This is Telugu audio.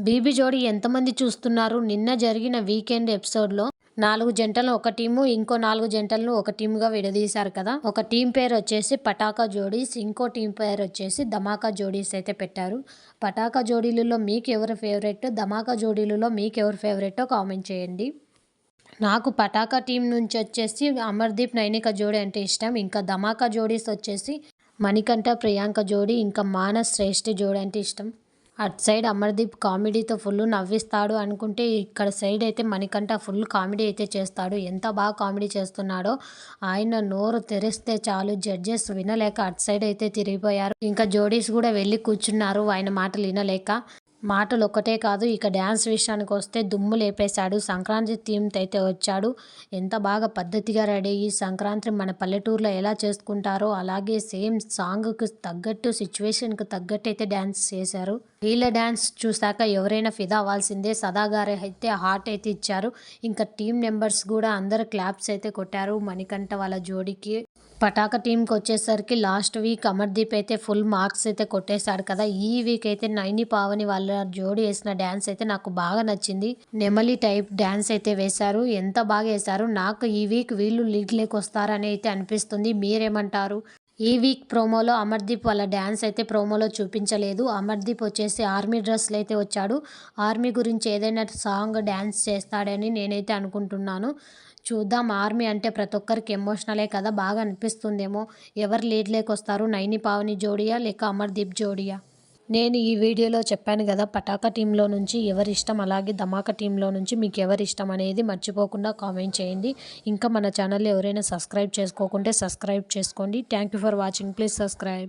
బీబీ జోడి ఎంతమంది చూస్తున్నారు? నిన్న జరిగిన వీకెండ్ ఎపిసోడ్లో నాలుగు జంటలను ఒక టీము ఇంకో నాలుగు జంటలను ఒక టీముగా విడదీశారు కదా? ఒక టీం పేరు వచ్చేసి పటాకా జోడీస్ ఇంకో టీం పేరు వచ్చేసి ధమాకా జోడీస్ అయితే పెట్టారు. పటాకా జోడీలలో మీకు ఎవరు ఫేవరెట్? ధమాకా జోడీలలో మీకు ఎవరు ఫేవరెటో కామెంట్ చేయండి. నాకు పటాకా టీం నుంచి వచ్చేసి అమర్దీప్ నైనిక జోడీ అంటే ఇష్టం. ఇంకా ధమాకా జోడీస్ వచ్చేసి మణికంఠ ప్రియాంక జోడీ ఇంకా మానస్ శ్రేష్ఠ జోడీ అంటే ఇష్టం. అటు సైడ్ అమర్దీప్ కామెడీతో ఫుల్ నవ్విస్తాడు అనుకుంటే ఇక్కడ సైడ్ అయితే మణికంఠ ఫుల్ కామెడీ అయితే చేస్తాడు. ఎంత బాగా కామెడీ చేస్తున్నాడో ఆయన నోరు తెరిస్తే చాలు. జడ్జెస్ వినలేక అటు సైడ్ అయితే తిరిగిపోయారు. ఇంకా జోడీస్ కూడా వెళ్ళి కూర్చున్నారు. ఆయన మాటలు వినలేక. మాటలు ఒక్కటే కాదు ఇక డ్యాన్స్ విషయానికి వస్తే దుమ్ము లేపేశాడు. సంక్రాంతి థీమ్తో అయితే వచ్చాడు. ఎంత బాగా పద్ధతిగా రెడీ అయ్యి సంక్రాంతి మన పల్లెటూరులో ఎలా చేసుకుంటారో అలాగే సేమ్ సాంగ్కి తగ్గట్టు సిచ్యువేషన్కి తగ్గట్టు అయితే డ్యాన్స్ చేశారు. వీళ్ళ డ్యాన్స్ చూసాక ఎవరైనా ఫిదా అవ్వాల్సిందే. సదాగారే అయితే హార్ట్ అయితే ఇచ్చారు. ఇంకా టీం మెంబర్స్ కూడా అందరు క్లాప్స్ అయితే కొట్టారు. మణికంఠ వాళ్ళ జోడికి. పటాక టీంకి వచ్చేసరికి లాస్ట్ వీక్ అమర్దీప్ అయితే ఫుల్ మార్క్స్ అయితే కొట్టేశాడు కదా. ఈ వీక్ అయితే నైని పావని వాళ్ళ జోడి వేసిన డ్యాన్స్ అయితే నాకు బాగా నచ్చింది. నెమలి టైప్ డ్యాన్స్ అయితే వేశారు. ఎంత బాగా వేశారు? నాకు ఈ వీక్ వీళ్ళు లీగ్లోకి వస్తారని అయితే అనిపిస్తుంది. మీరేమంటారు? ఈ వీక్ ప్రోమోలో అమర్దీప్ వాళ్ళ డ్యాన్స్ అయితే ప్రోమోలో చూపించలేదు. అమర్దీప్ వచ్చేసి ఆర్మీ డ్రెస్లు అయితే వచ్చాడు. ఆర్మీ గురించి ఏదైనా సాంగ్ డ్యాన్స్ చేస్తాడని నేనైతే అనుకుంటున్నాను. చూద్దాం. ఆర్మీ అంటే ప్రతి ఒక్కరికి ఎమోషనలే కదా బాగా అనిపిస్తుందేమో. ఎవరు లీడ్ లేకొస్తారు? నైని పావని జోడియా లేక అమర్దీప్ జోడియా? నేను ఈ వీడియోలో చెప్పాను కదా పటాకా టీంలో నుంచి ఎవరిష్టం అలాగే ధమాకా టీంలో నుంచి మీకు ఎవరి ఇష్టం అనేది మర్చిపోకుండా కామెంట్ చేయండి. ఇంకా మన ఛానల్ ఎవరైనా సబ్స్క్రైబ్ చేసుకోకుంటే సబ్స్క్రైబ్ చేసుకోండి. Thank you for watching. Please subscribe.